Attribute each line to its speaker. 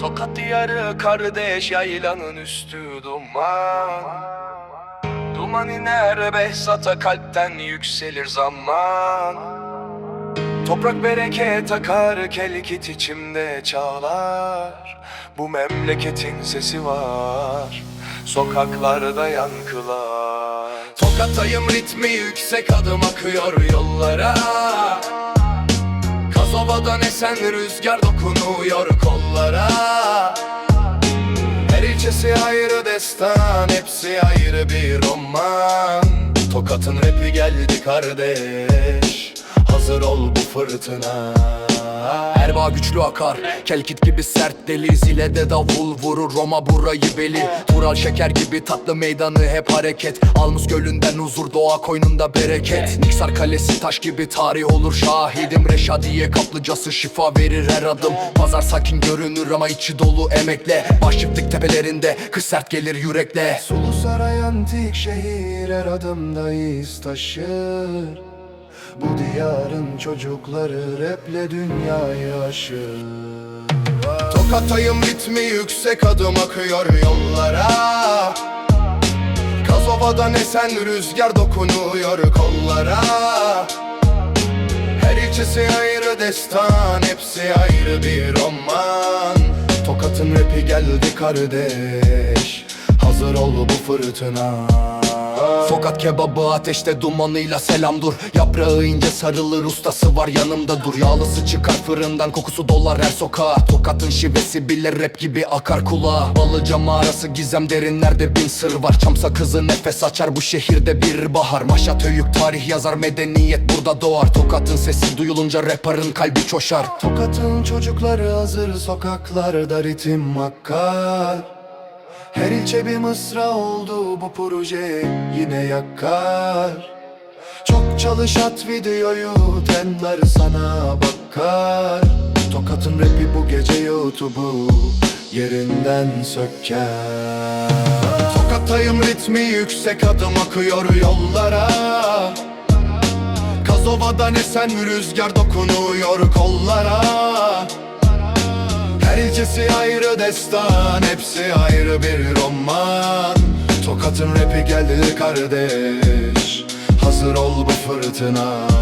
Speaker 1: Tokat diyarı kardeş yaylanın üstü duman. Duman iner Behzat'a kalpten yükselir zaman. Toprak bereket akar kelkit içimde çağlar. Bu memleketin sesi var Sokaklarda yankılar. Tokattayım ritmi yüksek adım akıyor yollara esen rüzgar dokunuyor kollara. Her ilçesi ayrı destan Hepsi ayrı bir roman. Tokat'ın rapi geldi kardeş Hazır ol bu fırtına.
Speaker 2: Erbaa güçlü akar Kelkit gibi sert deli. Zile de davul vurur Roma burayı beli. Tural şeker gibi tatlı meydanı hep hareket. Almus gölünden huzur doğa koynunda bereket. Niksar kalesi taş gibi tarih olur şahidim. Reşadiye kaplıcası şifa verir her adım. Pazar sakin görünür ama içi dolu emekle. Başlıktık tepelerinde kış sert gelir yürekle.
Speaker 1: Sulu saray antik şehir her adımda iz taşır Bu diyarın çocukları raple dünyayı aşır. Tokatayım ritmi yüksek adım akıyor yollara. Kazova'dan esen rüzgar dokunuyor kollara. Her ilçesi ayrı destan Hepsi ayrı bir roman. Tokat'ın rapi geldi kardeş Hazır ol bu fırtına
Speaker 2: Sokak kebabı ateşte dumanıyla selam dur. Yaprağı ince sarılır ustası var yanımda dur. Yağlısı çıkar fırından kokusu dolar her sokağa. Tokatın şivesi bile rap gibi akar kulağa. Balıca mağarası gizem derinlerde bin sır var. Çam sakızı nefes açar bu şehirde bir bahar. Maşat höyük tarih yazar medeniyet burada doğar. Tokatın sesi duyulunca rapper'ın kalbi coşar
Speaker 1: Tokat'ın çocukları hazır sokaklarda ritim akar Her ilçe bir mısra oldu bu proje yine yakar Çok çalış at videoyu tenler sana bakar. Tokat'ın rapi bu gece YouTube'u yerinden söker. Tokat'tayım ritmi yüksek adım akıyor yollara. Kazova'dan esen rüzgar dokunuyor kollara Her ilçesi ayrı destan Hepsi ayrı bir roman. Tokat'ın rapi geldi kardeş Hazır ol bu fırtına